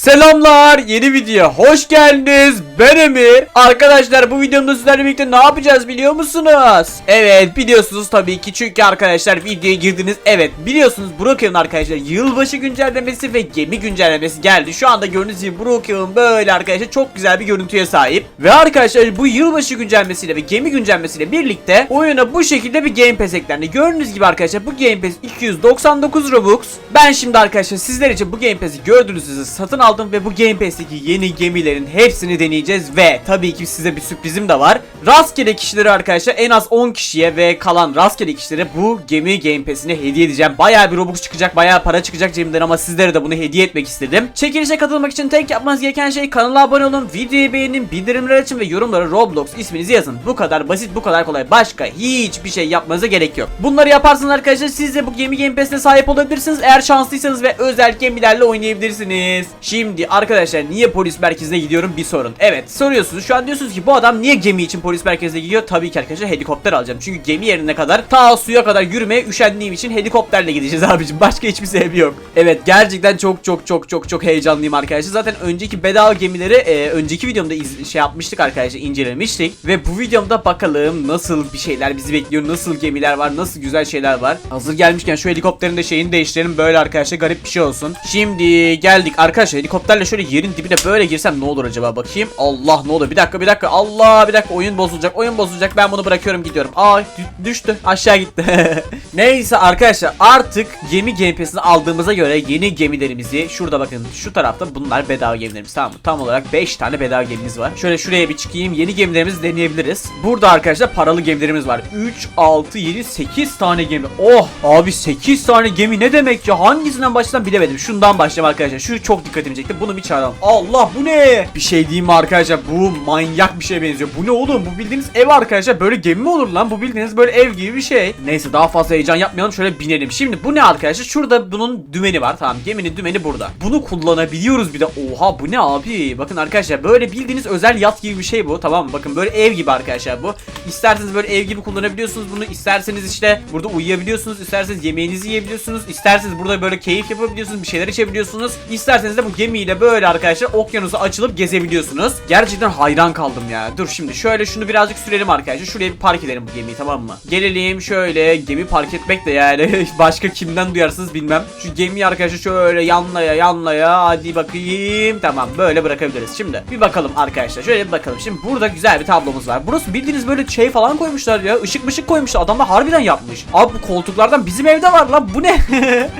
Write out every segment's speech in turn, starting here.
Selamlar yeni video hoş geldiniz. Ben Emir. Arkadaşlar bu videomda sizlerle birlikte ne yapacağız biliyor musunuz? Evet biliyorsunuz tabii ki çünkü arkadaşlar videoya girdiniz. Evet biliyorsunuz Brookhaven arkadaşlar yılbaşı güncellemesi ve gemi güncellemesi geldi. Şu anda gördüğünüz gibi Brookhaven böyle arkadaşlar çok güzel bir görüntüye sahip. Ve arkadaşlar bu yılbaşı güncellemesiyle ve gemi güncellemesiyle birlikte oyuna bu şekilde bir Game Pass eklendi. Gördüğünüz gibi arkadaşlar bu Game Pass 299 Robux. Ben şimdi arkadaşlar sizler için bu Game Pass'i gördüğünüz satın aldım ve bu Game Pass'teki yeni gemilerin hepsini deneyeceğiz ve tabii ki size bir sürprizim de var. Rastgele kişileri arkadaşlar en az 10 kişiye ve kalan rastgele kişilere bu gemi Game Pass'ini hediye edeceğim. Bayağı bir Robux çıkacak, bayağı para çıkacak cebimden ama sizlere de bunu hediye etmek istedim. Çekilişe katılmak için tek yapmanız gereken şey kanala abone olun, videoyu beğenin, bildirimleri açın ve yorumlara Roblox isminizi yazın. Bu kadar basit, bu kadar kolay. Başka hiçbir şey yapmanıza gerek yok. Bunları yaparsanız arkadaşlar siz de bu gemi Game Pass'ine sahip olabilirsiniz. Eğer şanslıysanız ve özel gemilerle oynayabilirsiniz. Şimdi arkadaşlar niye polis merkezine gidiyorum bir sorun. Evet soruyorsunuz şu an diyorsunuz ki bu adam niye gemi için polis merkezine gidiyor? Tabii ki arkadaşlar helikopter alacağım. Çünkü gemi yerine kadar ta suya kadar yürümeye üşendiğim için helikopterle gideceğiz abicim. Başka hiçbir sebebi yok. Evet gerçekten çok çok çok çok çok heyecanlıyım arkadaşlar. Zaten önceki bedava gemileri e, önceki videomda şey yapmıştık arkadaşlar incelemiştik. Ve bu videomda bakalım nasıl bir şeyler bizi bekliyor. Nasıl gemiler var nasıl güzel şeyler var. Hazır gelmişken şu helikopterin de şeyini değiştirelim. Böyle arkadaşlar garip bir şey olsun. Şimdi geldik arkadaşlar helikopterle şöyle yerin dibine böyle girsem ne olur acaba bakayım. Allah ne olur bir dakika bir dakika Allah bir dakika oyun bozulacak oyun bozulacak ben bunu bırakıyorum gidiyorum. Dü- düştü aşağı gitti. Neyse arkadaşlar artık gemi Game Pass'ini aldığımıza göre yeni gemilerimizi şurada bakın şu tarafta bunlar bedava gemilerimiz tamam mı? Tam olarak 5 tane bedava gemimiz var. Şöyle şuraya bir çıkayım yeni gemilerimizi deneyebiliriz. Burada arkadaşlar paralı gemilerimiz var. 3, 6, 7, 8 tane gemi. Oh abi 8 tane gemi ne demek ya hangisinden başlasam bilemedim. Şundan başlayalım arkadaşlar. Şu çok dikkatimi çekti. Bunu bir çağıralım. Allah bu ne? Bir şey diyeyim mi arkadaşlar? Bu manyak bir şeye benziyor. Bu ne oğlum? Bu bildiğiniz ev arkadaşlar. Böyle gemi mi olur lan? Bu bildiğiniz böyle ev gibi bir şey. Neyse daha fazla heyecan yapmayalım. Şöyle binelim. Şimdi bu ne arkadaşlar? Şurada bunun dümeni var. Tamam geminin dümeni burada. Bunu kullanabiliyoruz bir de. Oha bu ne abi? Bakın arkadaşlar böyle bildiğiniz özel yat gibi bir şey bu. Tamam mı? Bakın böyle ev gibi arkadaşlar bu. İsterseniz böyle ev gibi kullanabiliyorsunuz bunu. İsterseniz işte burada uyuyabiliyorsunuz. İsterseniz yemeğinizi yiyebiliyorsunuz. İsterseniz burada böyle keyif yapabiliyorsunuz. Bir şeyler içebiliyorsunuz. İsterseniz de bu gemiyle böyle arkadaşlar okyanusa açılıp gezebiliyorsunuz. Gerçekten hayran kaldım ya. Dur şimdi şöyle şunu birazcık sürelim arkadaşlar. Şuraya bir park edelim bu gemiyi tamam mı? Gelelim şöyle gemi park etmek de yani başka kimden duyarsınız bilmem. Şu gemiyi arkadaşlar şöyle yanlaya yanlaya hadi bakayım. Tamam böyle bırakabiliriz. Şimdi bir bakalım arkadaşlar. Şöyle bir bakalım. Şimdi burada güzel bir tablomuz var. Burası bildiğiniz böyle şey falan koymuşlar ya. Işık mışık koymuşlar. Adamlar harbiden yapmış. Abi bu koltuklardan bizim evde var lan. Bu ne?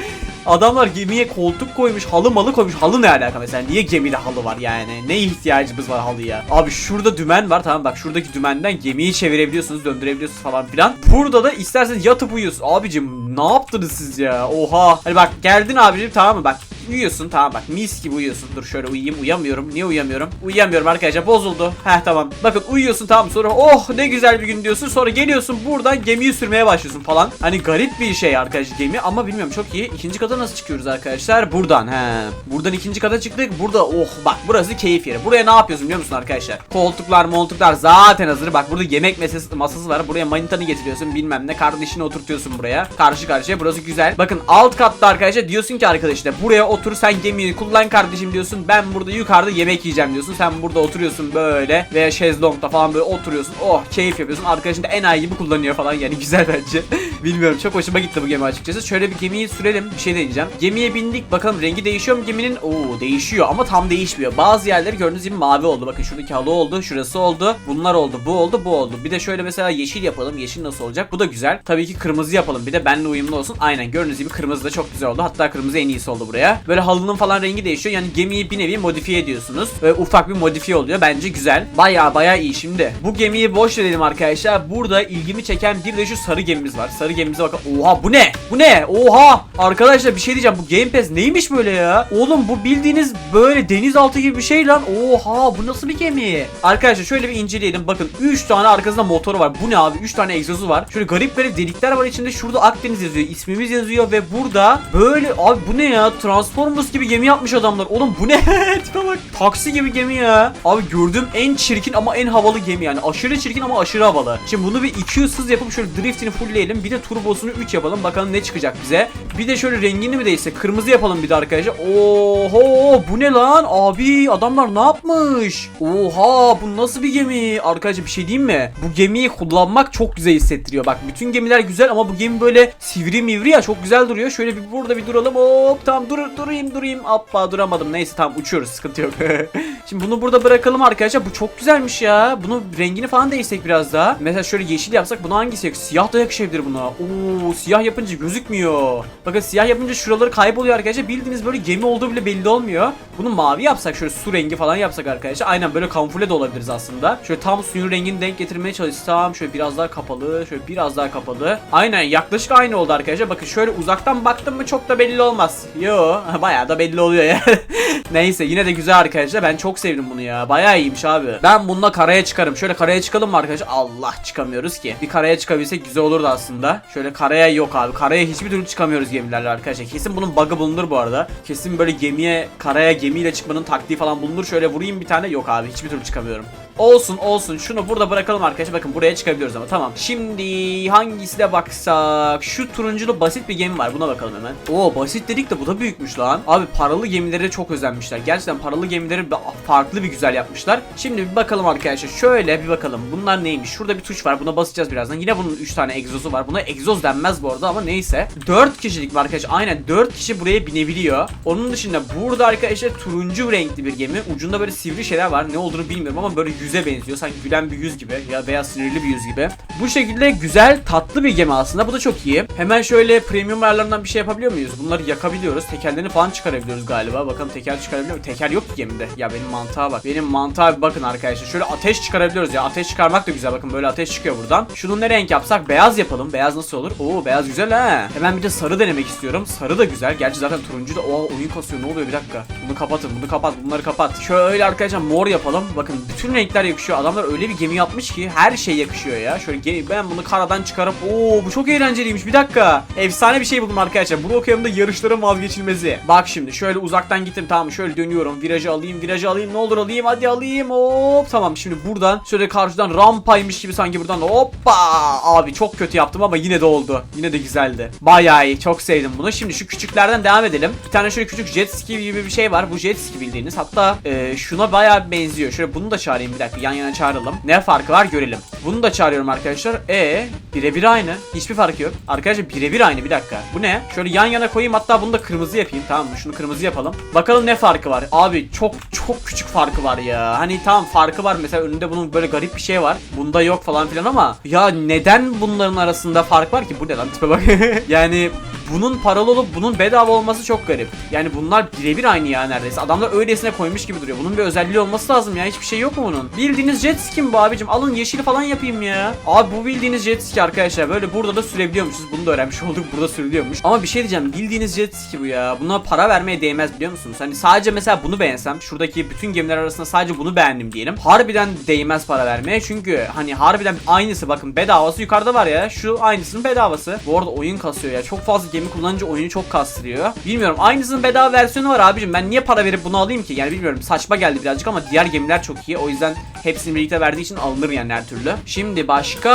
Adamlar gemiye koltuk koymuş, halı malı koymuş. Halı ne alaka mesela? Niye gemide halı var yani? Ne ihtiyacımız var halıya? Abi şurada dümen var tamam bak şuradaki dümenden gemiyi çevirebiliyorsunuz, döndürebiliyorsunuz falan filan. Burada da isterseniz yatıp uyuyorsun. Abicim ne yaptınız siz ya? Oha. Hani bak geldin abicim tamam mı? Bak uyuyorsun tamam bak mis gibi uyuyorsun. Dur şöyle uyuyayım uyamıyorum. Niye uyamıyorum? Uyuyamıyorum arkadaşlar bozuldu. Heh tamam. Bakın uyuyorsun tamam sonra oh ne güzel bir gün diyorsun. Sonra geliyorsun buradan gemiyi sürmeye başlıyorsun falan. Hani garip bir şey arkadaşlar gemi ama bilmiyorum çok iyi. İkinci kata nasıl çıkıyoruz arkadaşlar? Buradan he. Buradan ikinci kata çıktık. Burada oh bak burası keyif yeri. Buraya ne yapıyorsun biliyor musun arkadaşlar? Koltuklar moltuklar zaten hazır. Bak burada yemek masası, masası var. Buraya manitanı getiriyorsun bilmem ne. Kardeşini oturtuyorsun buraya. Karşı karşıya burası güzel. Bakın alt katta arkadaşlar diyorsun ki arkadaşlar buraya otur sen gemiyi kullan kardeşim diyorsun. Ben burada yukarıda yemek yiyeceğim diyorsun. Sen burada oturuyorsun böyle veya şezlongda falan böyle oturuyorsun. Oh keyif yapıyorsun. Arkadaşın da enayi gibi kullanıyor falan yani güzel bence. Bilmiyorum çok hoşuma gitti bu gemi açıkçası. Şöyle bir gemiyi sürelim. Bir şey deneyeceğim. Gemiye bindik. Bakalım rengi değişiyor mu geminin? Oo değişiyor ama tam değişmiyor. Bazı yerleri gördüğünüz gibi mavi oldu. Bakın şuradaki halı oldu. Şurası oldu. Bunlar oldu. Bu oldu. Bu oldu. Bir de şöyle mesela yeşil yapalım. Yeşil nasıl olacak? Bu da güzel. Tabii ki kırmızı yapalım. Bir de benle uyumlu olsun. Aynen gördüğünüz gibi kırmızı da çok güzel oldu. Hatta kırmızı en iyisi oldu buraya. Böyle halının falan rengi değişiyor. Yani gemiyi bir nevi modifiye ediyorsunuz. Böyle ufak bir modifiye oluyor. Bence güzel. Baya baya iyi şimdi. Bu gemiyi boş verelim arkadaşlar. Burada ilgimi çeken bir de şu sarı gemimiz var. Sarı gemimize bakın. Oha bu ne? Bu ne? Oha! Arkadaşlar bir şey diyeceğim. Bu Game Pass neymiş böyle ya? Oğlum bu bildiğiniz böyle denizaltı gibi bir şey lan. Oha bu nasıl bir gemi? Arkadaşlar şöyle bir inceleyelim. Bakın 3 tane arkasında motoru var. Bu ne abi? 3 tane egzozu var. Şöyle garip garip delikler var içinde. Şurada Akdeniz yazıyor. İsmimiz yazıyor ve burada böyle abi bu ne ya? Transformers gibi gemi yapmış adamlar. Oğlum bu ne? Tipe bak. Taksi gibi gemi ya. Abi gördüğüm en çirkin ama en havalı gemi yani. Aşırı çirkin ama aşırı havalı. Şimdi bunu bir 200 hız yapıp şöyle driftini fullleyelim. Bir de turbosunu 3 yapalım. Bakalım ne çıkacak bize. Bir de şöyle rengini mi değişse kırmızı yapalım bir de arkadaşlar. Oho bu ne lan? Abi adamlar ne yapmış? Oha bu nasıl bir gemi? Arkadaşlar bir şey diyeyim mi? Bu gemiyi kullanmak çok güzel hissettiriyor. Bak bütün gemiler güzel ama bu gemi böyle sivri mivri ya çok güzel duruyor. Şöyle bir burada bir duralım. Hop tamam dur durayım durayım. Hoppa duramadım. Neyse tamam uçuyoruz sıkıntı yok. Şimdi bunu burada bırakalım arkadaşlar. Bu çok güzelmiş ya. Bunu rengini falan değişsek biraz daha. Mesela şöyle yeşil yapsak buna hangisi? Siyah da yakışabilir buna. Oo siyah yapınca gözükmüyor. Bakın siyah yapınca şuraları kayboluyor arkadaşlar. Bildiğiniz böyle gemi olduğu bile belli olmuyor. Bunu mavi yapsak şöyle su rengi falan yapsak arkadaşlar. Aynen böyle kamufle de olabiliriz aslında. Şöyle tam suyun rengini denk getirmeye çalışsam. Şöyle biraz daha kapalı. Şöyle biraz daha kapalı. Aynen yaklaşık aynı oldu arkadaşlar. Bakın şöyle uzaktan baktım mı çok da belli olmaz. Yo bayağı da belli oluyor ya. Neyse yine de güzel arkadaşlar. Ben çok sevdim bunu ya. Bayağı iyiymiş abi. Ben bununla karaya çıkarım. Şöyle karaya çıkalım mı arkadaşlar? Allah çıkamıyoruz ki. Bir karaya çıkabilsek güzel olurdu aslında. Şöyle karaya yok abi. Karaya hiçbir türlü çıkamıyoruz gemilerle arkadaşlar. Kesin bunun bug'ı bulunur bu arada. Kesin böyle gemiye karaya gemiyle çıkmanın taktiği falan bulunur. Şöyle vurayım bir tane. Yok abi hiçbir türlü çıkamıyorum. Olsun olsun. Şunu burada bırakalım arkadaşlar. Bakın buraya çıkabiliyoruz ama. Tamam. Şimdi hangisine baksak? Şu turunculu basit bir gemi var. Buna bakalım hemen. Oo basit dedik de bu da büyükmüş lan. Abi paralı gemilere çok özenmişler. Gerçekten paralı gemileri farklı bir güzel yapmışlar. Şimdi bir bakalım arkadaşlar. Şöyle bir bakalım. Bunlar neymiş? Şurada bir tuş var. Buna basacağız birazdan. Yine bunun 3 tane egzozu var. Buna egzoz denmez bu arada ama neyse. 4 kişilik var arkadaşlar aynen 4 kişi buraya binebiliyor Onun dışında burada arkadaşlar turuncu renkli bir gemi ucunda böyle sivri şeyler var ne olduğunu bilmiyorum ama böyle yüze benziyor. Sanki gülen bir yüz gibi ya veya sinirli bir yüz gibi. Bu şekilde güzel tatlı bir gemi aslında. Bu da çok iyi. Hemen şöyle premium ayarlarından bir şey yapabiliyor muyuz? Bunları yakabiliyoruz. Tekerlerini falan çıkarabiliyoruz galiba. Bakalım teker çıkarabiliyor muyuz? Teker yok ki gemide. Ya benim mantığa bak. Benim mantığa bir bakın arkadaşlar. Şöyle ateş çıkarabiliyoruz ya. Ateş çıkarmak da güzel. Bakın böyle ateş çıkıyor buradan. Şunu ne renk yapsak? Beyaz yapalım. Beyaz nasıl olur? Oo beyaz güzel ha. Hemen bir de sarı denemek istiyorum. Sarı da güzel. Gerçi zaten turuncu da. Oo oyun kasıyor. Ne oluyor bir dakika. Bunu kapatın. Bunu kapat. Bunları kapat. Şöyle arkadaşlar mor yapalım. Bakın bütün renkler yakışıyor. Adamlar öyle bir gemi yapmış ki her şey yakışıyor ya. Şöyle ben bunu karadan çıkarıp Oo bu çok eğlenceliymiş. Bir dakika. Efsane bir şey buldum arkadaşlar. Bu okyanında yarışların vazgeçilmezi. Bak şimdi şöyle uzaktan gittim. Tamam şöyle dönüyorum. Virajı alayım. Virajı alayım. Ne olur alayım. Hadi alayım. Hop. Tamam şimdi buradan şöyle karşıdan rampaymış gibi sanki buradan hoppa. Abi çok kötü yaptım ama yine de oldu. Yine de güzeldi. Bayağı iyi. Çok sevdim bunu. Şimdi şu küçüklerden devam edelim. Bir tane şöyle küçük jet ski gibi bir şey var. Bu jet ski bildiğiniz. Hatta e, şuna bayağı benziyor. Şöyle bunu da çağırayım bir dakika. Yan yana çağıralım. Ne farkı var görelim. Bunu da çağırıyorum arkadaşlar. E birebir aynı. Hiçbir farkı yok. Arkadaşlar birebir aynı bir dakika. Bu ne? Şöyle yan yana koyayım hatta bunu da kırmızı yapayım. Tamam mı? Şunu kırmızı yapalım. Bakalım ne farkı var. Abi çok çok küçük farkı var ya. Hani tamam farkı var. Mesela önünde bunun böyle garip bir şey var. Bunda yok falan filan ama ya neden bunların arasında fark var ki? Bu ne lan tipe bak. yani bunun paralı olup bunun bedava olması çok garip. Yani bunlar birebir aynı ya neredeyse. Adamlar öylesine koymuş gibi duruyor. Bunun bir özelliği olması lazım ya. Hiçbir şey yok mu bunun? Bildiğiniz jet ski mi bu abicim? Alın yeşili falan yapayım ya. Abi bu bildiğiniz jet ski arkadaşlar. Böyle burada da sürebiliyormuşuz. Bunu da öğrenmiş olduk. Burada sürülüyormuş. Ama bir şey diyeceğim. Bildiğiniz jet ski bu ya. Buna para vermeye değmez biliyor musunuz? Hani sadece mesela bunu beğensem. Şuradaki bütün gemiler arasında sadece bunu beğendim diyelim. Harbiden değmez para vermeye. Çünkü hani harbiden aynısı bakın bedavası yukarıda var ya. Şu aynısının bedavası. Bu arada oyun kasıyor ya. Çok fazla gemi kullanınca oyunu çok kastırıyor. Bilmiyorum. Aynısının bedava versiyonu var abicim. Ben niye para verip bunu alayım ki? Yani bilmiyorum. Saçma geldi birazcık ama diğer gemiler çok iyi. O yüzden hepsini birlikte verdiği için alınır yani her türlü. Şimdi başka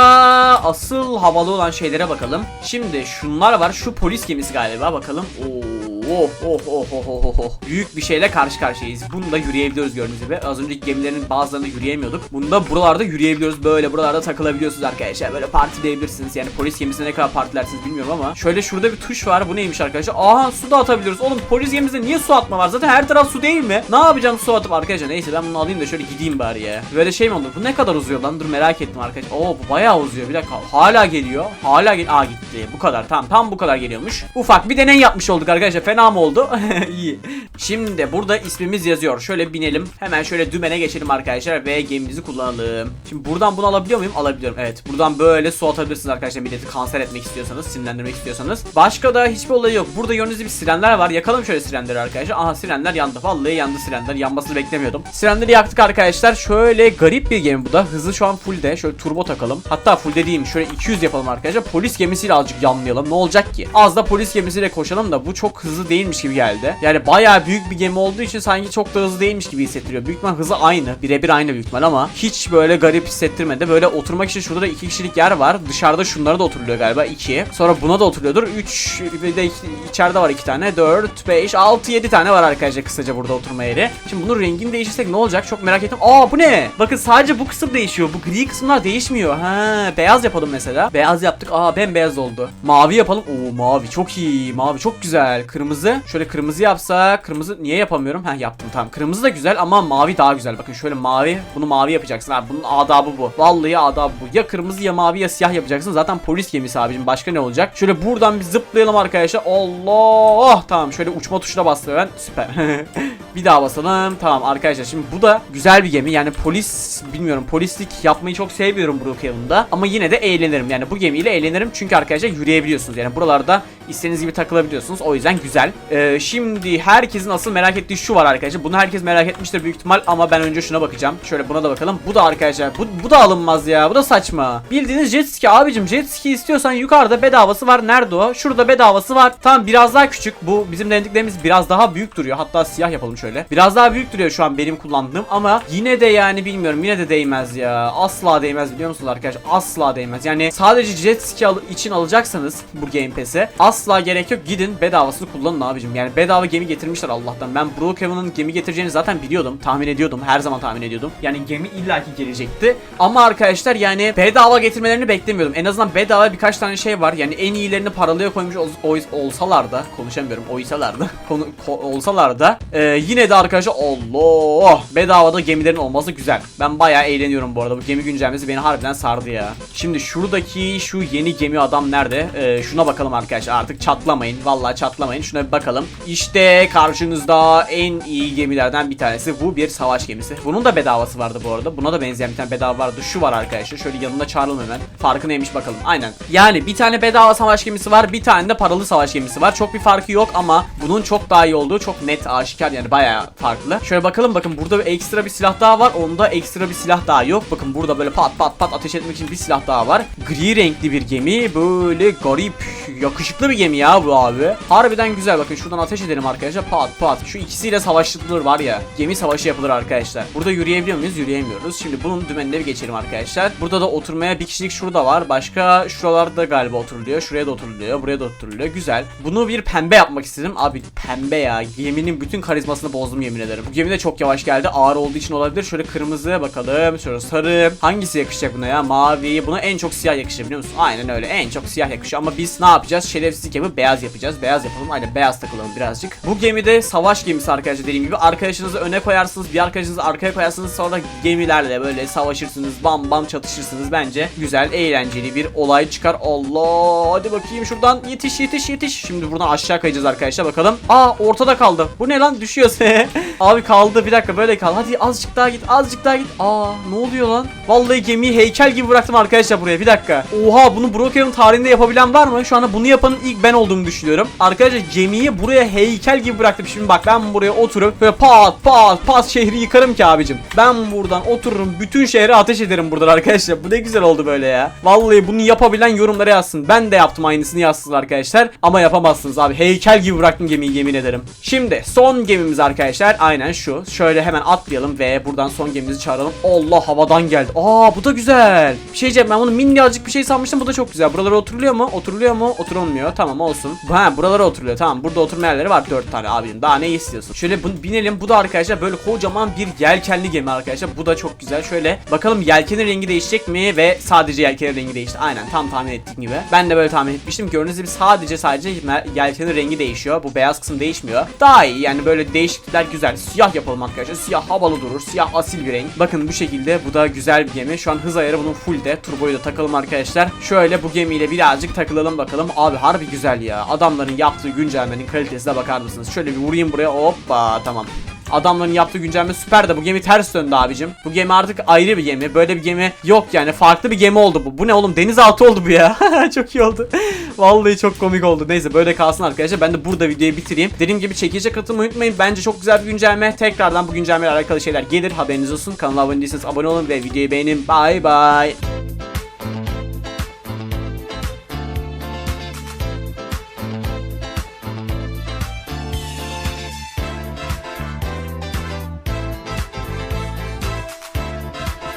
asıl havalı olan şeylere bakalım. Şimdi şunlar var. Şu polis gemisi galiba. Bakalım. Oo. Oh oh oh oh oh oh oh. Büyük bir şeyle karşı karşıyayız. Bunda yürüyebiliyoruz gördüğünüz gibi. Az önceki gemilerin bazılarında yürüyemiyorduk. Bunda buralarda yürüyebiliyoruz. Böyle buralarda takılabiliyorsunuz arkadaşlar. Böyle partileyebilirsiniz. Yani polis gemisine ne kadar partilersiniz bilmiyorum ama. Şöyle şurada bir tuş var. Bu neymiş arkadaşlar? Aha su da atabiliyoruz. Oğlum polis gemisinde niye su atma var? Zaten her taraf su değil mi? Ne yapacağım su atıp arkadaşlar? Neyse ben bunu alayım da şöyle gideyim bari ya. Böyle şey mi olur? Bu ne kadar uzuyor lan? Dur merak ettim arkadaşlar. Oo bu bayağı uzuyor. Bir dakika. Hala geliyor. Hala gel. Aa gitti. Bu kadar. Tamam. Tam bu kadar geliyormuş. Ufak bir deney yapmış olduk arkadaşlar. Fena mı oldu? İyi. Şimdi burada ismimiz yazıyor. Şöyle binelim. Hemen şöyle dümene geçelim arkadaşlar ve gemimizi kullanalım. Şimdi buradan bunu alabiliyor muyum? Alabiliyorum. Evet. Buradan böyle su atabilirsiniz arkadaşlar. Milleti kanser etmek istiyorsanız, sinirlendirmek istiyorsanız. Başka da hiçbir olayı yok. Burada gördüğünüz gibi sirenler var. Yakalım şöyle sirenleri arkadaşlar. Aha sirenler yandı. Vallahi yandı sirenler. Yanmasını beklemiyordum. Sirenleri yaktık arkadaşlar. Şöyle garip bir gemi bu da. Hızı şu an full de. Şöyle turbo takalım. Hatta full dediğim şöyle 200 yapalım arkadaşlar. Polis gemisiyle azıcık yanlayalım. Ne olacak ki? Az da polis gemisiyle koşalım da bu çok hızlı hızlı değilmiş gibi geldi. Yani bayağı büyük bir gemi olduğu için sanki çok da hızlı değilmiş gibi hissettiriyor. Büyük ihtimal hızı aynı. Birebir aynı büyük ihtimal ama hiç böyle garip hissettirmedi. Böyle oturmak için şurada da iki kişilik yer var. Dışarıda şunlara da oturuluyor galiba. 2. Sonra buna da oturuluyordur. 3 bir de iki- içeride var iki tane. 4, 5, 6, 7 tane var arkadaşlar kısaca burada oturma yeri. Şimdi bunun rengini değiştirsek ne olacak? Çok merak ettim. Aa bu ne? Bakın sadece bu kısım değişiyor. Bu gri kısımlar değişmiyor. Ha, beyaz yapalım mesela. Beyaz yaptık. Aa bembeyaz oldu. Mavi yapalım. Oo mavi çok iyi. Mavi çok güzel. Kırmızı. Şöyle kırmızı yapsa. Kırmızı niye yapamıyorum? Ha yaptım tamam. Kırmızı da güzel ama mavi daha güzel. Bakın şöyle mavi. Bunu mavi yapacaksın abi. Bunun adabı bu. Vallahi adabı bu. Ya kırmızı ya mavi ya siyah yapacaksın. Zaten polis gemisi abicim. Başka ne olacak? Şöyle buradan bir zıplayalım arkadaşlar. Allah. Tamam şöyle uçma tuşuna bastım ben. Süper. bir daha basalım. Tamam arkadaşlar şimdi bu da güzel bir gemi. Yani polis bilmiyorum polislik yapmayı çok sevmiyorum Brookhaven'da. Ama yine de eğlenirim. Yani bu gemiyle eğlenirim. Çünkü arkadaşlar yürüyebiliyorsunuz. Yani buralarda istediğiniz gibi takılabiliyorsunuz. O yüzden güzel. Ee, şimdi herkesin asıl merak ettiği şu var arkadaşlar. Bunu herkes merak etmiştir büyük ihtimal ama ben önce şuna bakacağım. Şöyle buna da bakalım. Bu da arkadaşlar bu, bu da alınmaz ya. Bu da saçma. Bildiğiniz jet ski abicim. Jet ski istiyorsan yukarıda bedavası var. Nerede o? Şurada bedavası var. Tamam biraz daha küçük. Bu bizim denediklerimiz biraz daha büyük duruyor. Hatta siyah yapalım şöyle. Biraz daha büyük duruyor şu an benim kullandığım ama yine de yani bilmiyorum yine de değmez ya. Asla değmez biliyor musunuz arkadaşlar? Asla değmez. Yani sadece jet ski al- için alacaksanız bu Game Pass'e asla gerek yok. Gidin bedavasını kullanın abicim. Yani bedava gemi getirmişler Allah'tan. Ben Brookhaven'ın gemi getireceğini zaten biliyordum. Tahmin ediyordum. Her zaman tahmin ediyordum. Yani gemi illaki gelecekti. Ama arkadaşlar yani bedava getirmelerini beklemiyordum. En azından bedava birkaç tane şey var. Yani en iyilerini paralıya koymuş ol- ol- olsalar da konuşamıyorum. Oysalar da konu ko- olsalar da e, yine de arkadaşlar Allah bedavada gemilerin olması güzel. Ben bayağı eğleniyorum bu arada. Bu gemi güncellemesi beni harbiden sardı ya. Şimdi şuradaki şu yeni gemi adam nerede? E, şuna bakalım arkadaşlar. Artık çatlamayın. Vallahi çatlamayın. Şuna bir bakalım. İşte karşınızda en iyi gemilerden bir tanesi. Bu bir savaş gemisi. Bunun da bedavası vardı bu arada. Buna da benzeyen bir tane bedava vardı. Şu var arkadaşlar. Şöyle yanına çağıralım hemen. Farkı neymiş bakalım. Aynen. Yani bir tane bedava savaş gemisi var. Bir tane de paralı savaş gemisi var. Çok bir farkı yok ama bunun çok daha iyi olduğu çok net aşikar. Yani bayağı farklı. Şöyle bakalım bakın burada ekstra bir silah daha var. Onda ekstra bir silah daha yok. Bakın burada böyle pat pat pat ateş etmek için bir silah daha var. Gri renkli bir gemi. Böyle garip yakışıklı bir gemi ya bu abi. Harbiden güzel. Bakın şuradan ateş edelim arkadaşlar. Pat pat. Şu ikisiyle savaşılır var ya. Gemi savaşı yapılır arkadaşlar. Burada yürüyebiliyor muyuz? Yürüyemiyoruz. Şimdi bunun dümenine bir geçelim arkadaşlar. Burada da oturmaya bir kişilik şurada var. Başka şuralarda galiba oturuluyor. Şuraya da oturuluyor. Buraya da oturuluyor. Güzel. Bunu bir pembe yapmak istedim. Abi pembe ya. Geminin bütün karizmasını bozdum yemin ederim. Bu gemi de çok yavaş geldi. Ağır olduğu için olabilir. Şöyle kırmızı bakalım. Şöyle sarı. Hangisi yakışacak buna ya? Mavi. Buna en çok siyah yakışır biliyor musun? Aynen öyle. En çok siyah yakışıyor. Ama biz ne yapacağız? Şerefsizlik yapıp beyaz yapacağız. Beyaz yapalım. Aynen beyaz takılalım birazcık. Bu gemide savaş gemisi arkadaşlar dediğim gibi. Arkadaşınızı öne koyarsınız. Bir arkadaşınızı arkaya koyarsınız. Sonra gemilerle böyle savaşırsınız. Bam bam çatışırsınız. Bence güzel, eğlenceli bir olay çıkar. Allah. Hadi bakayım şuradan. Yetiş yetiş yetiş. Şimdi buradan aşağı kayacağız arkadaşlar bakalım. Aa ortada kaldı. Bu ne lan? Düşüyoruz. Abi kaldı. Bir dakika böyle kal. Hadi azıcık daha git. Azıcık daha git. Aa ne oluyor lan? Vallahi gemiyi heykel gibi bıraktım arkadaşlar buraya. Bir dakika. Oha bunu Brookhaven tarihinde yapabilen var mı? Şu anda bunu yapanın ilk ben olduğumu düşünüyorum. Arkadaşlar gemiyi buraya heykel gibi bıraktım. Şimdi bak ben buraya oturup böyle pat pat pat şehri yıkarım ki abicim. Ben buradan otururum. Bütün şehre ateş ederim buradan arkadaşlar. Bu ne güzel oldu böyle ya. Vallahi bunu yapabilen yorumlara yazsın. Ben de yaptım aynısını yazsın arkadaşlar. Ama yapamazsınız abi. Heykel gibi bıraktım gemiyi yemin ederim. Şimdi son gemimiz arkadaşlar. Aynen şu. Şöyle hemen atlayalım ve buradan son gemimizi çağıralım. Allah havadan geldi. Aa bu da güzel. Bir şey diyeceğim ben bunu minnacık bir şey sanmıştım. Bu da çok güzel. Buralara oturuluyor mu? Oturuluyor mu? Oturulmuyor. Tamam olsun. Ha buralara oturuluyor. Tamam burada oturma yerleri var 4 tane abim. Daha ne istiyorsun? Şöyle bunu binelim. Bu da arkadaşlar böyle kocaman bir yelkenli gemi arkadaşlar. Bu da çok güzel. Şöyle bakalım yelkenin rengi değişecek mi ve sadece yelkenin rengi değişti. Aynen tam tahmin ettiğim gibi. Ben de böyle tahmin etmiştim. Gördüğünüz gibi sadece sadece yelkenin rengi değişiyor. Bu beyaz kısım değişmiyor. Daha iyi yani böyle değişiklikler güzel. Siyah yapalım arkadaşlar. Siyah havalı durur. Siyah asil bir renk. Bakın bu şekilde bu da güzel bir gemi. Şu an hız ayarı bunun full de. Turboyu da takalım arkadaşlar. Şöyle bu gemiyle birazcık takılalım bakalım. Abi harbi güzel ya. Adamların yaptığı güncellemenin kalitesine bakar mısınız? Şöyle bir vurayım buraya. Hoppa tamam. Adamların yaptığı güncelleme süper de bu gemi ters döndü abicim. Bu gemi artık ayrı bir gemi. Böyle bir gemi yok yani. Farklı bir gemi oldu bu. Bu ne oğlum? Denizaltı oldu bu ya. çok iyi oldu. Vallahi çok komik oldu. Neyse böyle kalsın arkadaşlar. Ben de burada videoyu bitireyim. Dediğim gibi çekilecek katılmayı unutmayın. Bence çok güzel bir güncelleme. Tekrardan bu güncellemeyle alakalı şeyler gelir. Haberiniz olsun. Kanala abone değilseniz abone olun ve videoyu beğenin. Bye bye.